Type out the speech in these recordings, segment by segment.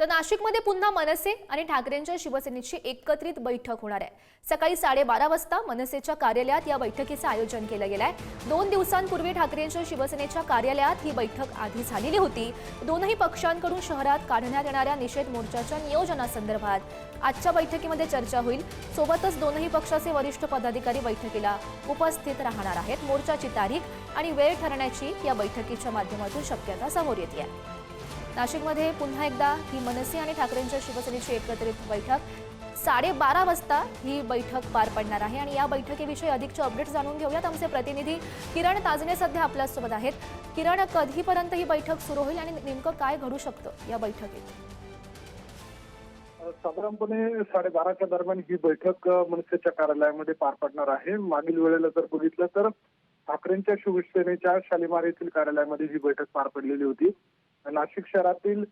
तर नाशिकमध्ये पुन्हा मनसे आणि ठाकरेंच्या शिवसेनेची एकत्रित बैठक होणार आहे. सकाळी साडेबारा वाजता मनसेच्या कार्यालयात या बैठकीचं आयोजन केलं गेलं आहे दोन दिवसांपूर्वी ठाकरेंच्या शिवसेनेच्या कार्यालयात ही बैठक आधी झालेली होती. दोनही पक्षांकडून शहरात काढण्यात येणाऱ्या निषेध मोर्चाच्या नियोजनासंदर्भात आजच्या बैठकीमध्ये चर्चा होईल. सोबतच दोनही पक्षाचे वरिष्ठ पदाधिकारी बैठकीला उपस्थित राहणार आहेत. मोर्चाची तारीख आणि वेळ ठरण्याची या बैठकीच्या माध्यमातून शक्यता समोर येते आहे. नाशिकमध्ये पुन्हा एकदा ही मनसे आणि ठाकरेंच्या शिवसेनेची एकत्रित बैठक. साडेबारा वाजता ही बैठक पार पडणार आहे आणि या बैठकीविषयी अधिकचे अपडेट जाणून घेऊयात. आमचे प्रतिनिधी किरण ताजने सध्या आपल्यासोबत आहेत. किरण कधीपर्यंत ही बैठक सुरू होईल आणि नेमकं काय घडू शकतं या बैठकीत? साधारणपणे साडेबाराच्या दरम्यान ही बैठक मनसेच्या कार्यालयामध्ये पार पडणार आहे. मागील वेळेला जर बघितलं तर ठाकरेंच्या शिवसेनेच्या शालिमार येथील कार्यालयामध्ये ही बैठक पार पडलेली होती. नाशिक शहरातील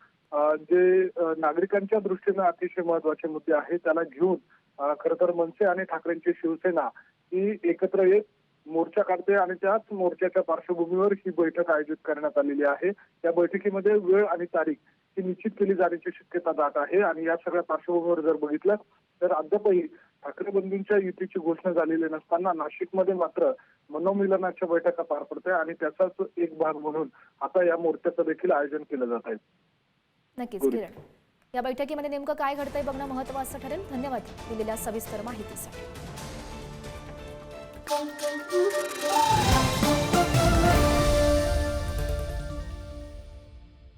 जे नागरिकांच्या दृष्टीनं अतिशय महत्त्वाचे मुद्दे आहेत त्याला घेऊन खरं तर मनसे आणि ठाकरेंची शिवसेना ही एकत्र येत मोर्चा काढते आणि त्याच मोर्चाच्या पार्श्वभूमीवर ही बैठक आयोजित करण्यात आलेली आहे. या बैठकीमध्ये वेळ आणि तारीख ही निश्चित केली जाण्याची शक्यता जात आहे आणि या सगळ्या पार्श्वभूमीवर जर बघितलं तर अद्यापही ठाकरे बंधूंच्या युतीची घोषणा झालेली नसताना नाशिकमध्ये मात्र मनोमिलनाच्या बैठका पार पडते आणि त्याचाच एक भाग म्हणून आता या मोर्चाचं देखील आयोजन केलं जात आहे. नक्कीच. किरण. या बैठकीमध्ये नेमकं काय घडतंय बघणं महत्वाचं ठरेल. धन्यवाद दिलेल्या सविस्तर माहितीसाठी.